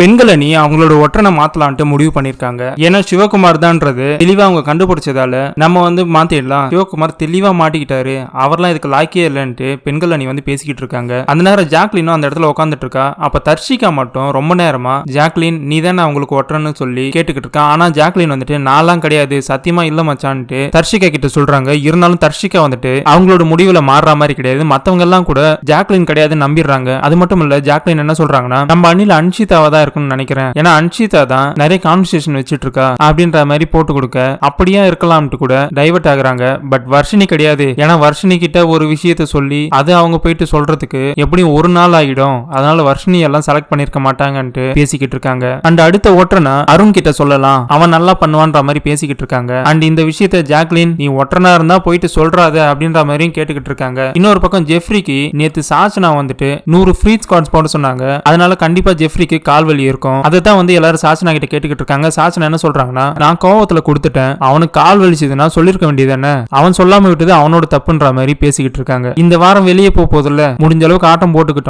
பெண்கள் அணி அவங்களோட ஒற்றனை மாத்தலான்ட்டு முடிவு பண்ணிருக்காங்க ஏன்னா சிவகுமார் தான்ன்றது தெளிவா அவங்க கண்டுபிடிச்சதால நம்ம வந்து மாத்திடலாம். சிவகுமார் தெளிவா மாட்டிக்கிட்டாரு. அவர்லாம் இதுக்கு லாய்க்கே இல்லைன்ட்டு பெண்கள் அணி வந்து பேசிக்கிட்டு இருக்காங்க. அந்த நேரம் ஜாக்லினும் அந்த இடத்துல உட்காந்துட்டு இருக்கா. அப்ப தர்ஷிகா மட்டும் ரொம்ப நேரமா ஜாக்லின் நீ தானே அவங்களுக்கு ஒற்றன்னு சொல்லி கேட்டுக்கிட்டு இருக்கா? ஆனா ஜாக்லின் வந்துட்டு நான்லாம் கிடையாது. சத்தியமா இல்ல மச்சான்ட்டு தர்ஷிகா கிட்ட சொல்றாங்க. இருந்தாலும் தர்ஷிகா வந்துட்டு அவங்களோட முடிவுல மாறுற மாதிரி கிடையாது. மத்தவங்க எல்லாம் கூட ஜாக்லின் கிடையாது நம்பிடுறாங்க. அது மட்டும் இல்ல ஜாக்லின் என்ன சொல்றாங்கன்னா நம்ம அணில அன்ஷிதாவா தான் இருக்கும்னு நினைக்கிறேன். ஏன்னா அன்ஷிதா தான் நிறைய கான்வர்சேஷன் வச்சுட்டு இருக்கா அப்படின்ற மாதிரி போட்டு கொடுக்க அப்படியே இருக்கலாம்ட்டு கூட டைவர்ட் ஆகுறாங்க. பட் வர்ஷினி கிடையாது. ஏன்னா வர்ஷினி கிட்ட ஒரு விஷயத்த சொல்லி அது அவங்க போயிட்டு சொல்றதுக்கு எப்படியும் ஒரு நாள் ஆகிடும். அதனால வர்ஷினி எல்லாம் செலக்ட் பண்ணிருக்க மாட்டாங்கன்ட்டு பேசிக்கிட்டு இருக்காங்க. அண்ட் அடுத்த ஒற்றனா அருண் கிட்ட சொல்லலாம். அவன் நல்லா பண்ணுவான்ற மாதிரி பேசிக்கிட்டு இருக்காங்க. அண்ட் இந்த விஷயத்த ஜாக்லின் நீ ஒற்றனா இருந்தா போயிட்டு சொல்றாத அப்படின்ற மாதிரியும் கேட்டுக்கிட்டு இருக்காங்க. இன்னொரு பக்கம் ஜெஃப்ரிக்கு நேத்து சாசனா வந்துட்டு நூறு ஃப்ரீ ஸ்குவாட்ஸ் போட சொன்னாங்க. அதனால கண்டிப்பா ஜெஃப்ரிக்கு கால் வலி இருக்கும் அதை தான் வந்து எல்லாரும் சாச்சனா கிட்ட கேட்டுக்கிட்டு இருக்காங்க. சாச்சனா என்ன சொல்றாங்கன்னா நான் கோவத்துல கொடுத்துட்டேன். அவனுக்கு கால் வலிச்சதுன்னா சொல்லிருக்க வேண்டியதானே அவன் சொல்லாம விட்டது அவனோட தப்புன்ற மாதிரி பேசிக்கிட்டு இருக்காங்க. இந்த வாரம் வெளியே போக போதில்ல? முடிஞ்ச அளவுக்கு ஆட்டம் போட்டுக்கிட்டோம்.